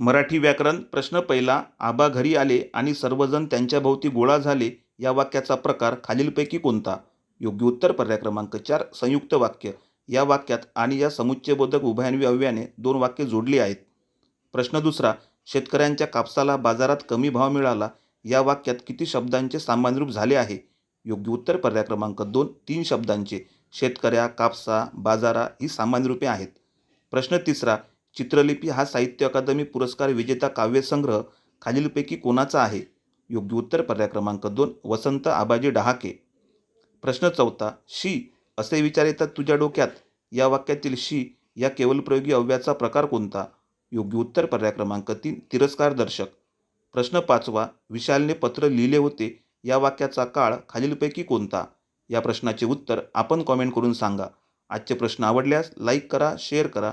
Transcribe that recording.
मराठी व्याकरण प्रश्न पहिला आबा घरी आले आणि सर्वजण त्यांच्याभोवती गोळा झाले या वाक्याचा प्रकार खालीलपैकी कोणता? योग्य उत्तर पर्याय क्रमांक चार संयुक्त वाक्य. या वाक्यात आणि या समुच्चयबोधक उभयान्वी अव्याने दोन वाक्य जोडली आहेत. प्रश्न दुसरा शेतकऱ्यांच्या कापसाला बाजारात कमी भाव मिळाला या वाक्यात किती शब्दांचे सामान्यरूप झाले आहे? योग्य उत्तर पर्याय क्रमांक दोन तीन शब्दांचे. शेतकऱ्या कापसा बाजारा ही सामान्य रूपे आहेत. प्रश्न तिसरा चित्रलिपी हा साहित्य अकादमी पुरस्कार विजेता काव्यसंग्रह खालीलपैकी कोणाचा आहे? योग्य उत्तर पर्याय क्रमांक दोन वसंत आबाजी डहाके. प्रश्न चौथा शी असे विचार येतात तुझ्या डोक्यात. या वाक्यातील शी या केवलप्रयोगी अव्याचा प्रकार कोणता? योग्य उत्तर पर्याय क्रमांक तीन तिरस्कार दर्शक. प्रश्न पाचवा विशालने पत्र लिहिले होते. या वाक्याचा काळ खालीलपैकी कोणता? या प्रश्नाचे उत्तर आपण कॉमेंट करून सांगा. आजचे प्रश्न आवडल्यास लाईक करा शेअर करा.